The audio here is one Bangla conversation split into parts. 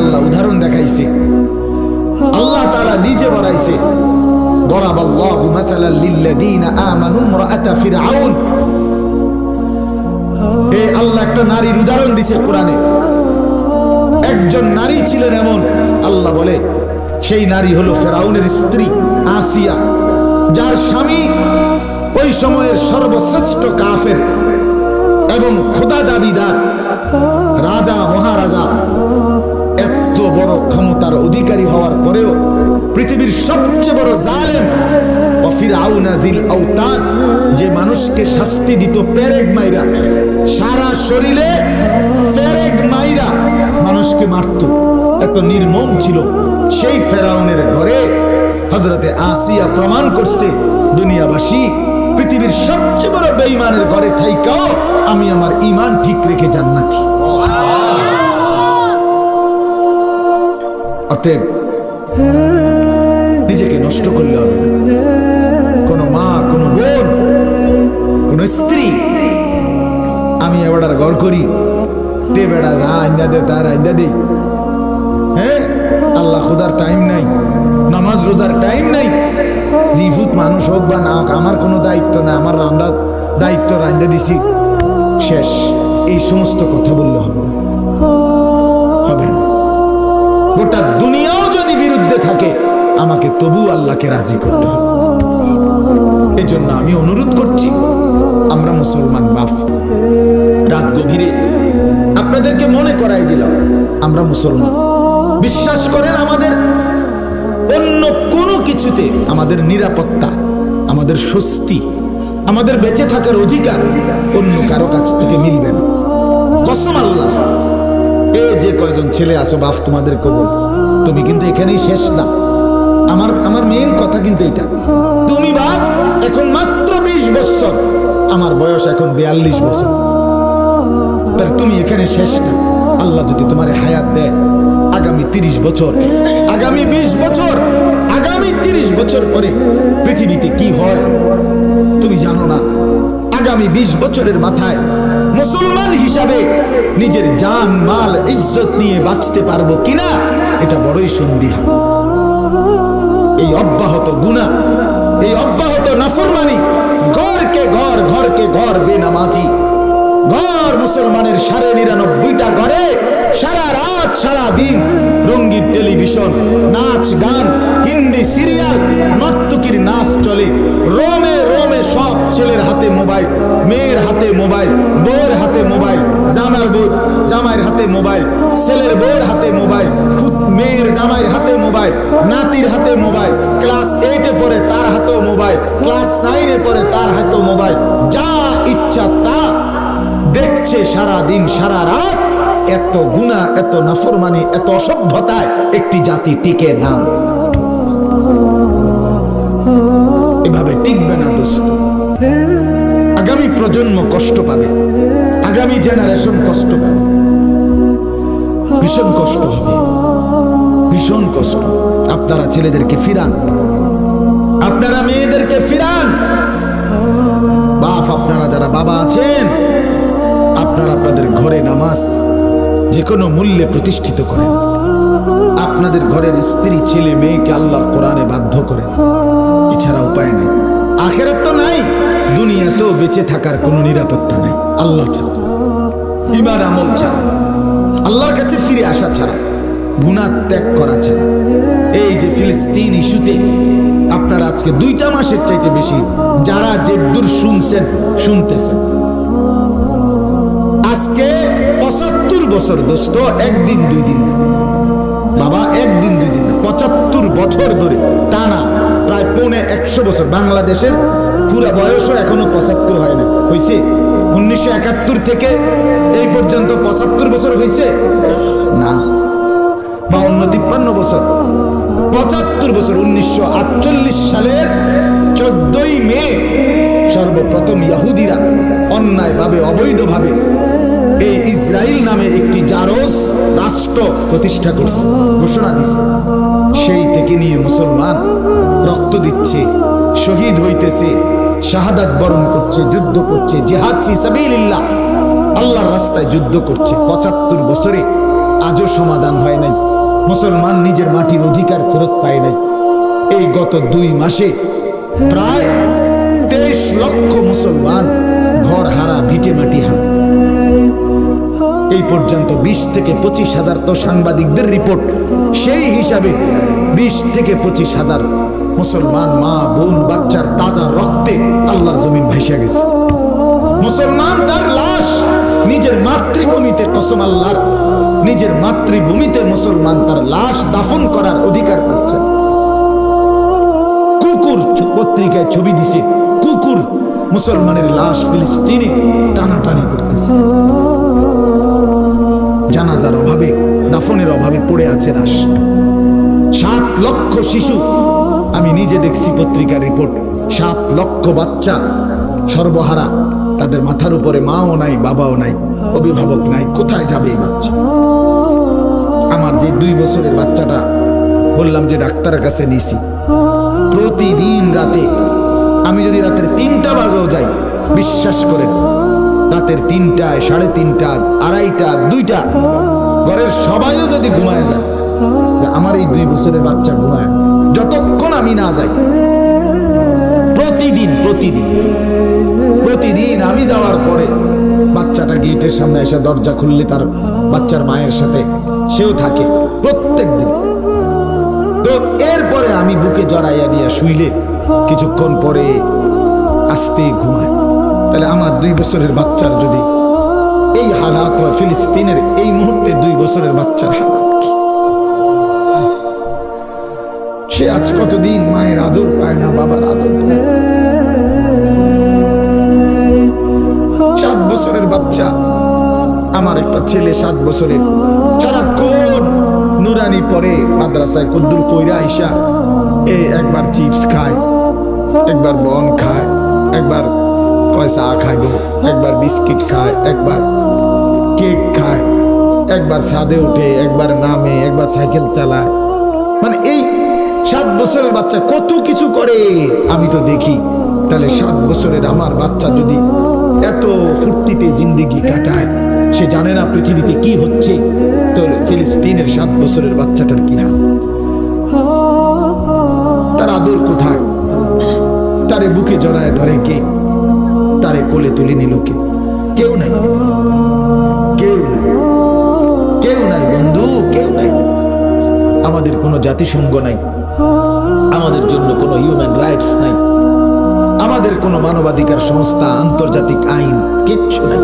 আল্লাহ উদাহরণ দেখাইছে আল্লাহ তাআলা নিজে বাড়াইছে ضرب الله مثلا للذين آمنوا امرأة فرعون এই আল্লাহ একটা নারীর উদাহরণ দিছে কোরআনে একজন নারী ছিলেন এমন আল্লাহ বলে সেই নারী হলো ফেরাউনের স্ত্রী আসিয়া যার স্বামী ওই সময়ের সর্বশ্রেষ্ঠ কাফের এবং ক্ষমতার অধিকারী হওয়ার পরেও পৃথিবীর সবচেয়ে বড় জালেম অফির আউনা দিল আউতাদ যে মানুষকে শাস্তি দিত পেরেক মাইরা। সারা শরীরে পেরেক মাইরা মানুষকে মারত। এত নির্মম ছিল সেই ফেরাউনের ঘরে হজরতে আসিয়া প্রমাণ করছে, দুনিয়াবাসী, পৃথিবীর সবচেয়ে বড় বেঈমানের ঘরে থাইকাও আমি আমার ইমান ঠিক রেখে জান্নাতি। অতএব নিজেকে নষ্ট করলে হবে না। কোনো মা, কোনো বোন, কোনো স্ত্রী, আমি এবার ঘর করি। তে বেড়া যা আইন্দা দে, তার আইন্দা দে। হ্যাঁ? আল্লাহ খুদার টাইম নাই, নামাজ রোজার টাইম নাই। জিফুত মানুষ হোক বা না আমার কোনো দায়িত্ব না, আমার রান্দার দায়িত্ব রান্দা দিছি। শেষ, এই সমস্ত কথা বললে হবে। হবে গোটা থাকে, আমাকে তবু আল্লাহকে রাজি করতে এই জন্য আমি অনুরোধ করছি, আমরা মুসলমান বাপ রাত গভীরে আপনাদেরকে মনে করাই দিলাম, আমরা মুসলমান। বিশ্বাস করেন, আমাদের অন্য কোনো কিছুতে আমাদের নিরাপত্তা, আমাদের স্বস্তি, আমাদের বেঁচে থাকার অধিকার অন্য কারও কাছ থেকে মিলবে না। কসম আল্লাহ। এ যে কয়জন ছেলে আসো বাপ তোমাদের কবল তুমি কিন্তু এখানেই শেষ না। আমার আমার মেইন কথা কিন্তু এটা। তুমি বাপ এখন মাত্র বিশ বছর। আমার বয়স এখন বিয়াল্লিশ বছর। তার তুমি এখানে শেষ না। আল্লাহ যদি তোমার হায়াত দেয়, আগামী তিরিশ বছর, আগামী বিশ বছর, আগামী তিরিশ বছর পরে পৃথিবীতে কি হয়, তুমি জানো না। আগামী বিশ বছরের মাথায় মুসলমান হিসাবে নিজের জান, মাল, ইজ্জত নিয়ে বাঁচতে পারব কিনা, এটা বড়ই সন্দেহ। এই অব্যাহত গুণা এই অব্যাহত নাফরমানি ঘরকে ঘর ঘরকে ঘর বেনামাজি। ঘর মুসলমানের সাড়ে নিরানব্বইটা ঘরে সারা রাত, সারা দিন রঙ্গিন টেলিভিশন, নাচ, গান, হিন্দি সিরিয়াল, নর্তকীর নাচ চলে। রোমে রোমে সব ছেলের হাতে মোবাইল, মেয়ের হাতে মোবাইল জামাইয়ের হাতে মোবাইল, ছেলের বউয়ের হাতে মোবাইল মেয়ের জামাইয়ের হাতে মোবাইল, নাতির হাতে মোবাইল, ক্লাস এইটে পড়ে তার হাতেও মোবাইল, ক্লাস নাইনে পড়ে তার হাতেও মোবাইল। যা ইচ্ছা তা দেখছে সারা দিন সারা রাত। এত গুণা, এত নাফরমানি, এত অসভ্যতায় একটি জাতি টিকে না। এভাবে টিকবে না দোস্ত। আগামী প্রজন্ম কষ্ট পাবে, আগামী জেনারেশন কষ্ট পাবে। ভীষণ কষ্ট হবে। ভীষণ কষ্ট। আপনারা ছেলেদেরকে ফিরান। আপনারা মেয়েদেরকে ফিরান। বাপ, আপনারা যারা বাবা আছেন, আপনারা আপনাদের ঘরে নামাজ যে কোনো মূল্যে প্রতিষ্ঠিত করেন। আপনাদের ঘরের স্ত্রী, ছেলে, মেয়েকে আল্লাহর কোরআনে বাধ্য করেন। এছাড়া উপায় নেই। আখেরাত তো নাই। দুনিয়াতেও বেঁচে থাকার কোনো নিরাপত্তা নেই। আল্লাহ ছাড়া। ইমান আমল ছাড়া। ফিরে আসা ছাড়া গুণা ত্যাগ করা ছাড়া। এই যে ফিলিস্তিন ইস্যুতে আপনারা আজকে দুইটা মাসের চাইতে বেশি, যারা যে দূর শুনছেন, শুনতেছেন। আজকে পঁচাত্তর বছর দোস্ত, একদিন দুই দিন বাবা, একদিন দুই দিন পঁচাত্তর বছর ধরে টানা, প্রায় পৌনে একশো বছর বাংলাদেশের পুরো বয়সও এখনও পঁচাত্তর হয় না। হয়েছে উনিশশো একাত্তর থেকে এই পর্যন্ত পঁচাত্তর বছর হয়েছে? না। বাউন্ন তিপ্পান্ন বছর। পঁচাত্তর বছর, উনিশশো আটচল্লিশ সালের চোদ্দই মে সর্বপ্রথম ইয়াহুদিরা অন্যায়ভাবে, অবৈধভাবে এই ইসরায়েল নামে একটি জারজ রাষ্ট্র প্রতিষ্ঠা করছে, ঘোষণা দিছে। সেই থেকে নিয়ে মুসলমান রক্ত দিচ্ছে। শহীদ হইতেছে, শাহাদাত বরণ করছে, যুদ্ধ করছে, জেহাদ ফি সাবিলিল্লাহ। আল্লাহর রাস্তায় যুদ্ধ করছে। পঁচাত্তর বছরে আজও সমাধান হয় নাই। মুসলমান নিজের মাটির অধিকার ফেরত পায় নাই। এই গত দুই মাসে প্রায় তেইশ লক্ষ মুসলমান ঘর হারা, ভিটে মাটি হারা। এই পর্যন্ত বিশ থেকে পঁচিশ হাজার তো সাংবাদিকদের রিপোর্ট, সেই হিসাবে বিশ থেকে পঁচিশ হাজার মুসলমান মা, বোন, বাচ্চার তাজা রক্তে আল্লাহর জমিন ভাইসা গেছে। মুসলমান তার লাশ নিজের মাতৃভূমিতে কসম আল্লাহর, নিজের মাতৃভূমিতে মুসলমান তার লাশ দাফন করার অধিকার পাচ্ছে। কুকুর পত্রিকায় ছবি দিছে, কুকুর মুসলমানের লাশ ফিলিস্তিনে টানাটানি করতেছে। জানাজার অভাবে, দাফনের অভাবে পড়ে আছে লাশ। সাত লক্ষ শিশু নিজে দেখছি পত্রিকার রিপোর্ট। সাত লক্ষ বাচ্চা। সর্বহারা। তাদের মাথার উপরে মাও নাই, বাবাও নাই, অভিভাবক নাই। কোথায় যাবে এই বাচ্চা? আমার যে দুই বছরের বাচ্চাটা বললাম যে ডাক্তারের কাছে নিছি। প্রতিদিন রাতে, আমি যদি রাতের তিনটা বাজেও যাই, বিশ্বাস করেন, রাতের তিনটায়, সাড়ে তিনটা, আড়াইটা, দুইটা, ঘরের সবাইও যদি ঘুমায় যায় আমার এই দুই বছরের বাচ্চা ঘুমায় না। আমি না যাই। প্রতিদিন প্রতিদিন প্রতিদিন আমি যাওয়ার পরে বাচ্চাটা গেটের সামনে এসে দরজা খুললে তার বাচ্চার মায়ের সাথে সেও থাকে প্রত্যেক দিন তো এরপরে আমি বুকে জড়াইয়া দিয়া শুইলে কিছুক্ষণ পরে আস্তে ঘুমায়। তাহলে আমার দুই বছরের বাচ্চার যদি এই হালাত হয়, ফিলিস্তিনের এই মুহূর্তে দুই বছরের বাচ্চার হালাত। সে আজ কতদিন মায়ের আদর পায় না বাবার আদর পায় বছরের বাচ্চা, আমার একটা ছেলে সাত বছরের। নুরানি পরে মাদ্রাসায় কদ্দুর পইরা আইসা এ একবার চিপস খায়, একবার বন খায়, একবার পয়সা খাইব, একবার বিস্কিট খায়, একবার কেক খায়, একবার ছাদে ওঠে একবার নামে, একবার সাইকেল চালায়। মানে এই বছরের বাচ্চা কত কিছু করে? আমি তো দেখি, তাহলে সাত বছরের আমার বাচ্চা যদি এত ফুর্তিতে জিন্দিগি কাটায়, সে জানে না পৃথিবীতে কি হচ্ছে। তো ফিলিস্তিনের সাত বছরের বাচ্চাটার কি হাল? তার আদর কোথায়? তারে বুকে জড়ায় ধরে কে? তারে কোলে তুলে নিল কে? কেউ নাই। কেউ নাই। কেউ নাই বন্ধু, কেউ নাই। আমাদের কোনো জাতিসংঘ নাই। আমাদের জন্য কোনো হিউম্যান রাইটস নাই। আমাদের কোনো মানবাধিকার সংস্থা, আন্তর্জাতিক আইন কিচ্ছু নাই।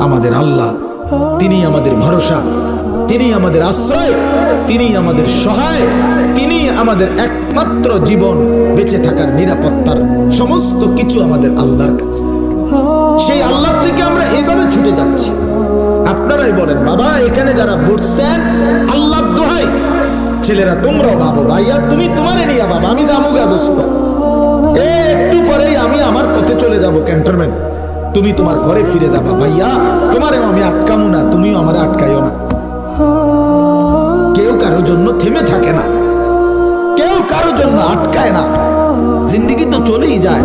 আমাদের আল্লাহ, তিনি আমাদের ভরসা, তিনি আমাদের আশ্রয়, তিনি আমাদের সহায়, তিনি আমাদের একমাত্র জীবন, বেঁচে থাকার নিরাপত্তার সমস্ত কিছু আমাদের আল্লাহর কাছে। সেই আল্লাহ থেকে আমরা এইভাবে ছুটে যাচ্ছি। আপনারাই বলেন, বাবা, এখানে যারা বসছেন আল্লাহ দোহাই। ছেলেরা, তোমরাও ভাবো ভাইয়া তুমি তোমারে নিয়ে বাবা আমি যাব গা দোস্ত একটু পরেই আমি আমার পথে চলে যাব ক্যান্টনমেন্ট তুমি তোমার ঘরে ফিরে যাবা, ভাইয়া, তোমারেও আমি আটকামু না, তুমিও আমার আটকাইও না। কেউ কারোর জন্য থেমে থাকে না। কেউ কারোর জন্য আটকায় না। জিন্দিগি তো চলেই যায়।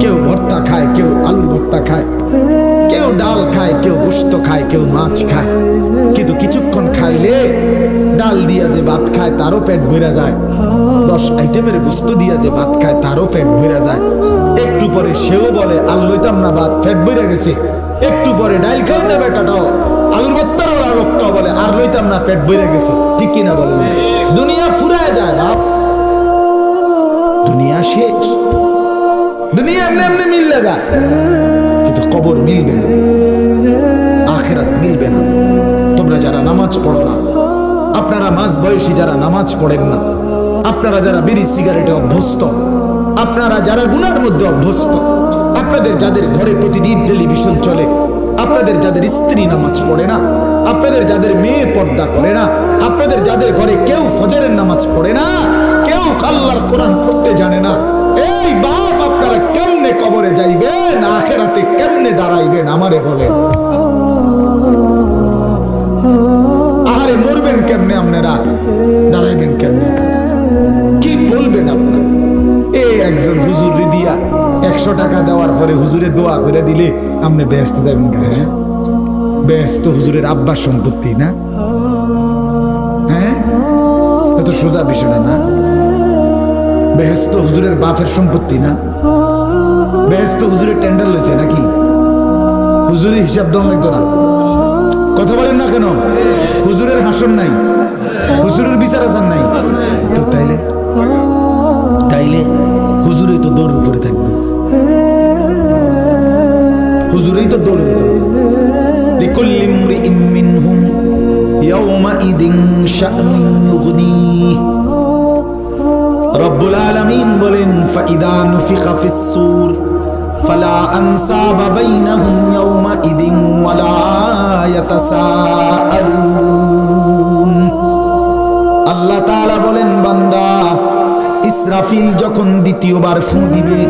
কেউ ভর্তা খায়, কেউ আলুর ভর্তা খায়, কেউ ডাল খায়, কেউ গোস্ত খায়, কেউ মাছ খায়। ডাল দিয়া যে ভাত খায়, তারও পেট ভরে যায়। দশ আইটেমের গোস্ত দিয়া যে ভাত খায়, তারও পেট ভরে যায়। একটু পরে সেও বলে আর লইতাম না ভাত, পেট ভরে গেছে। একটু পরে ডাল খাই না বেটাটাও। আলুর ওরা লোকটাও বলে, আর লইতাম না, পেট ভরে গেছে। ঠিক কিনা বলে দুনিয়া ফুরায় যায়, বাপ। দুনিয়া শেষ। দুনিয়া এমনি এমনি মিললে যায়। কিন্তু কবর মিলবে না। আখেরাত মিলবে না। তোমরা যারা নামাজ পড়ো না আপনারা মাঝ বয়সী যারা নামাজ পড়েন না, আপনারা যারা বিড়ি সিগারেটে অভ্যস্ত, আপনারা যারা গুনার মধ্যে অভ্যস্ত, আপনাদের যাদের ঘরে প্রতিদিন টেলিভিশন চলে, আপনাদের যাদের স্ত্রী নামাজ পড়ে না, আপনাদের যাদের মেয়ে পর্দা করে না, আপনাদের যাদের ঘরে কেউ ফজরের নামাজ পড়ে না, কেউ আল্লাহর কোরআন পড়তে জানে না, এই বাপ আপনারা কেমনে কবরে যাইবেন, আখেরাতে কেমনে দাঁড়াইবেন আমারে বলেন। আহারে মরবেন কেমনে আপনারা? দাঁড়াইবেন কেমনে? কি বলবেন আপনারা? এ একজন হুজুর দিয়া একশো টাকা দেওয়ার পরে হুজুরে দোয়া করে দিলে আপনি ব্যস্ত যাবেন হ্যাঁ? ব্যস্ত হুজুরের আব্বার সম্পত্তি না? হ্যাঁ? এত সোজা বিষয় না বেহেস্ত হুজুরের সম্পত্তি না? বেহেস্ত হুজুরের টেন্ডার লইছে নাকি? হুজুরের হিসাব দম লাগতো না? কথা বলেন না কেন? হুজুরের হাসন নাই। হুজুরের বিচার আসার নাই। তো তাইলে? তাইলে হুজুরেই তো দৌড়ের উপরে থাকবে। হুজুরেই তো দৌড়ের উপরে লিকুল্লিমরি ইম্মিন হুম ইয়াউমা ইদিন শানুন ইউগনি। রব্বুল আলামিন বলেন, ফাইদা নুফিকা ফিস সূর। ফালা আনসাবা বাইনাহুম ইয়াওমাইদিন ওয়ালা ইয়াতাসাআলুন আল্লাহ তাআলা বলেন, বান্দা, ইসরাফিল যখন দ্বিতীয়বার ফু দিবে,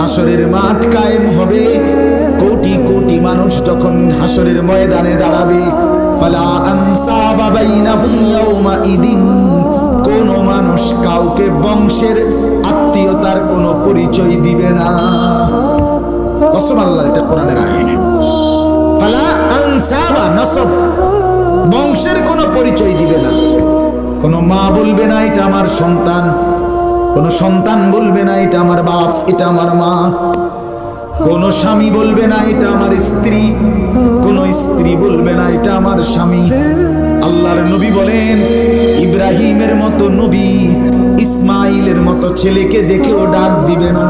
হাসরের মাঠ কায়েম হবে। কোটি কোটি মানুষ যখন হাসরের ময়দানে দাঁড়াবে, ফালা আনসাবা বাইনাহুম ইয়াওমাইদিন কোন মানুষ কাউকে বংশের আত্মীয়তার কোনো পরিচয় দিবে না। কসম আল্লাহ, এটা কোরআনের আইন ফালা আনসাবা, নসব। বংশের কোনো পরিচয় দিবে না। কোনো মা বলবে না, এটা আমার সন্তান। কোনো সন্তান বলবে না, এটা আমার বাপ, এটা আমার মা। কোন স্বামী বলবে না, এটা আমার স্ত্রী। কোন স্ত্রী বলবে না, এটা আমার স্বামী। আল্লাহর নবী বলেন, ইব্রাহিমের মতো নবী, ইসমাইলের মতো ছেলেকে দেখেও ডাক দিবে না।